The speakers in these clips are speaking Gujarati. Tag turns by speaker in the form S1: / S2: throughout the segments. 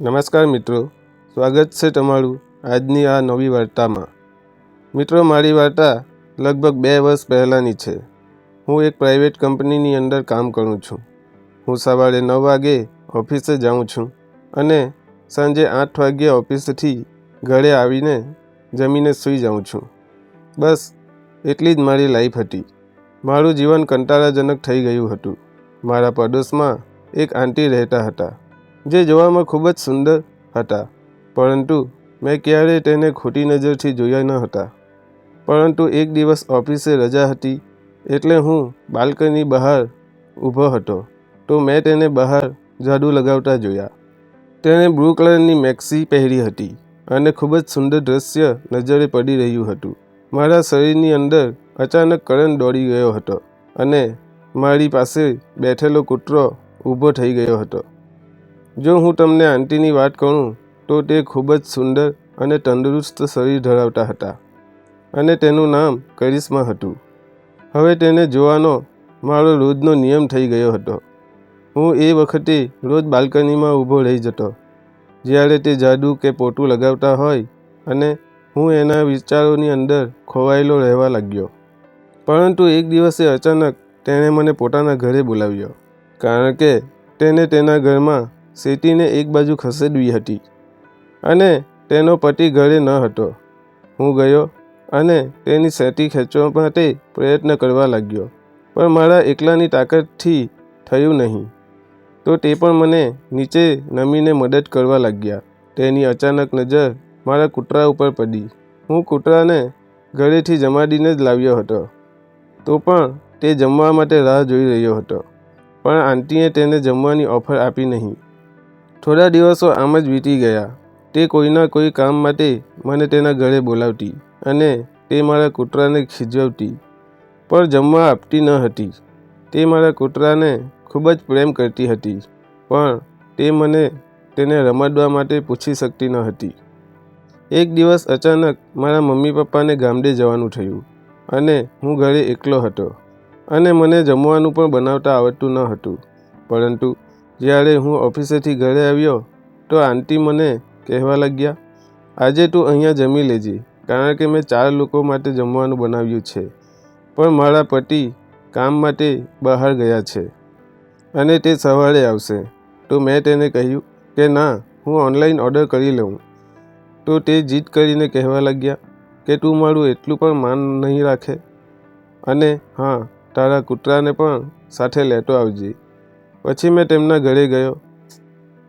S1: નમસ્કાર મિત્રો. સ્વાગત છે તમારું આજની આ નવી વાર્તામાં. મિત્રો, મારી વાર્તા લગભગ બે વર્ષ પહેલાંની છે. હું એક પ્રાઇવેટ કંપનીની અંદર કામ કરું છું. હું સવારે નવ વાગે ઓફિસે જાઉં છું અને સાંજે આઠ વાગ્યે ઓફિસથી ઘરે આવીને જમીને સૂઈ જાઉં છું. બસ, એટલી જ મારી લાઈફ હતી. મારું જીવન કંટાળાજનક થઈ ગયું હતું. મારા પડોશમાં એક આંટી રહેતા હતા. જે જોવામાં ખૂબ જ સુંદર હતા, પરંતુ મેં ક્યારેય તેને ખોટી નજરથી જોયા ન હતા. પરંતુ એક દિવસ ઓફિસે રજા હતી, એટલે હું બાલ્કની બહાર ઊભો હતો, તો મેં તેને બહાર જાડુ લગાવતા જોયા. તેણે બ્લુ કલરની મેક્સી પહેરી હતી અને ખૂબ જ સુંદર દ્રશ્ય નજરે પડી રહ્યું હતું. મારા શરીરની અંદર અચાનક કરંટ દોડી ગયો હતો અને મારી પાસે બેઠેલો કૂતરો ઊભો થઈ ગયો હતો. જો હું તમને આંટીની વાત કરું, તો તે ખૂબ જ સુંદર અને તંદુરસ્ત શરીર ધરાવતા હતા અને તેનું નામ કરિશ્મા હતું. હવે તેને જોવાનો મારો રોજનો નિયમ થઈ ગયો હતો. હું એ વખતે રોજ બાલ્કનીમાં ઊભો રહી જતો, જ્યારે તે જાદુ કે પોતું લગાવતા હોય અને હું એના વિચારોની અંદર ખોવાયેલો રહેવા લાગ્યો. પરંતુ એક દિવસે અચાનક તેણે મને પોતાના ઘરે બોલાવ્યો, કારણ કે તેને તેના ઘરમાં સેટીને એક બાજુ ખસેડવી હતી અને તેનો પતિ ઘરે ન હતો. હું ગયો અને તેની સેટી ખેંચવા માટે પ્રયત્ન કરવા લાગ્યો, પણ મારા એકલાની તાકાતથી થયું નહીં. તો તે પણ મને નીચે નમીને મદદ કરવા લાગ્યા. તેની અચાનક નજર મારા કૂતરા ઉપર પડી. હું કૂતરાને ઘરેથી જમાડીને જ લાવ્યો હતો, તો પણ તે જમવા માટે રાહ જોઈ રહ્યો હતો, પણ આંટીએ તેને જમવાની ઓફર આપી નહીં. થોડા દિવસો આમ જ વીતી ગયા. તે કોઈના કોઈ કામ માટે મને તેના ઘરે બોલાવતી અને તે મારા કૂતરાને ખીજવતી. પણ જમવા આપતી ન હતી. તે મારા કૂતરાને ખૂબ જ પ્રેમ કરતી હતી, પણ તે મને તેને રમાડવા માટે પૂછી શકતી ન હતી. એક દિવસ અચાનક મારા મમ્મી પપ્પાને ગામડે જવાનું થયું અને હું ઘરે એકલો હતો અને મને જમવાનું પણ બનાવતા આવડતું ન હતું. પરંતુ જ્યારે હું ઓફિસેથી ઘરે આવ્યો, તો આંટી મને કહેવા લાગ્યા, આજે તું અહીંયા જમી લેજે, કારણ કે મેં ચાર લોકો માટે જમવાનું બનાવ્યું છે. પણ મારા પતિ કામ માટે બહાર ગયા છે અને તે સવારે આવશે. તો મેં તેને કહ્યું કે, ના, હું ઓનલાઈન ઓર્ડર કરી લઉં. તો તે જીદ કરીને કહેવા લાગ્યા કે, તું મારું એટલું પણ માન નહીં રાખે અને હા, તારા કૂતરાને પણ સાથે લેતો આવજે. પછી મેં તેમના ઘરે ગયો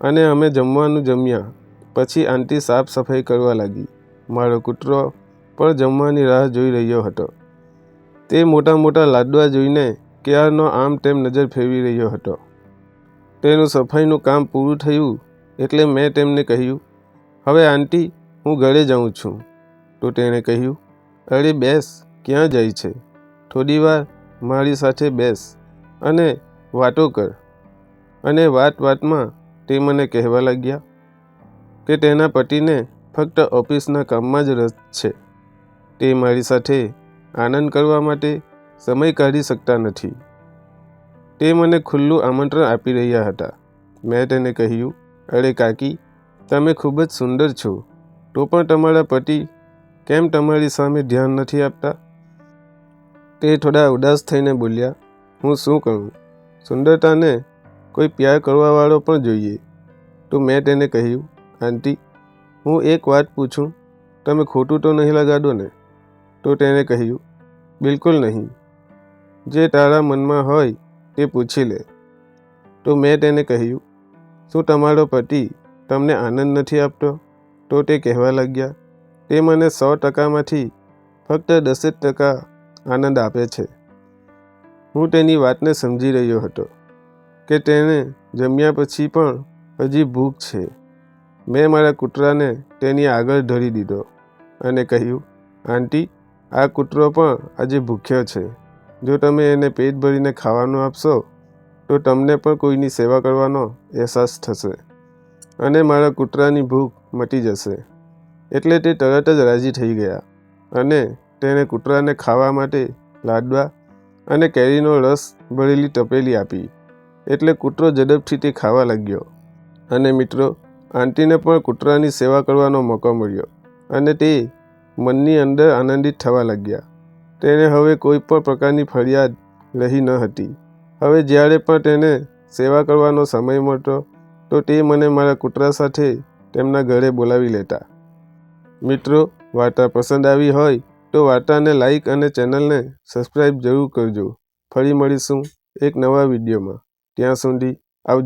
S1: અને અમે જમવાનું જમ્યા. પછી આંટી સાફ સફાઈ કરવા લાગી. મારો કૂતરો પણ જમવાની રાહ જોઈ રહ્યો હતો. તે મોટા મોટા લાડવા જોઈને ક્યારનો આમ તેમ નજર ફેરવી રહ્યો હતો. તેનું સફાઈનું કામ પૂરું થયું એટલે મેં તેમને કહ્યું, હવે આંટી, હું ઘરે જાઉં છું. તો તેણે કહ્યું, અરે બેસ, ક્યાં જાય છે? થોડીવાર મારી સાથે બેસ અને વાતો કર. અને વાત વાતમાં તે મને કહેવા લાગ્યા કે તેના પતિને ફક્ત ઓફિસના કામમાં જ રસ છે. તે મારી સાથે આનંદ કરવા માટે સમય કાઢી શકતા નથી. તે મને ખુલ્લું આમંત્રણ આપી રહ્યા હતા. મેં તેને કહ્યું, અરે કાકી, તમે ખૂબ જ સુંદર છો. તો પણ તમારા પતિ કેમ તમારી સામે ધ્યાન નથી આપતા? તે થોડા ઉદાસ થઈને બોલ્યા, હું શું કરું સુંદરતાને કોઈ પ્યાર કરવાવાળો પણ જોઈએ. તો મેં તેને કહ્યું, આંટી, હું એક વાત પૂછું, તમે ખોટું તો નહીં લગાડો ને? તો તેણે કહ્યું, બિલકુલ નહીં. જે તારા મનમાં હોય તે પૂછી લે. તો મેં તેને કહ્યું, શું તમારો પતિ તમને આનંદ નથી આપતો? તો તે કહેવા લાગ્યા, તે મને સો ટકામાંથી ફક્ત દસેક ટકા આનંદ આપે છે. હું તેની વાતને સમજી રહ્યો હતો. કે તેને જમ્યા પછી પણ હજી ભૂખ છે. મેં મારા કૂતરાને તેની આગળ ધરી દીધો અને કહ્યું, આંટી, આ કૂતરો પણ આજે ભૂખ્યો છે. જો તમે એને પેટ ભરીને ખાવાનું આપશો, તો તમને પણ કોઈની સેવા કરવાનો અહેસાસ થશે અને મારા કૂતરાની ભૂખ મટી જશે. એટલે તે તરત જ રાજી થઈ ગયા અને તેણે કૂતરાને ખાવા માટે લાડવા અને કેરીનો રસ ભરેલી તપેલી આપી. એટલે કૂતરો ઝડપથી તે ખાવા લાગ્યો. અને મિત્રો, આંટીને પણ કૂતરાની સેવા કરવાનો મોકો મળ્યો અને તે મનની અંદર આનંદિત થવા લાગ્યા. તેણે હવે કોઈ પણ પ્રકારની ફરિયાદ રહી ન હતી. હવે જ્યારે પણ તેને સેવા કરવાનો સમય મળતો, તો તે મને મારા કૂતરા સાથે તેમના ઘરે બોલાવી લેતા. મિત્રો, વાર્તા પસંદ આવી હોય, તો વાર્તાને લાઈક અને ચેનલને સબસ્ક્રાઈબ જરૂર કરજો. ફરી મળીશું એક નવા વિડીયોમાં. ଟିଣା ଶୁଣ୍ଢି ଆଉ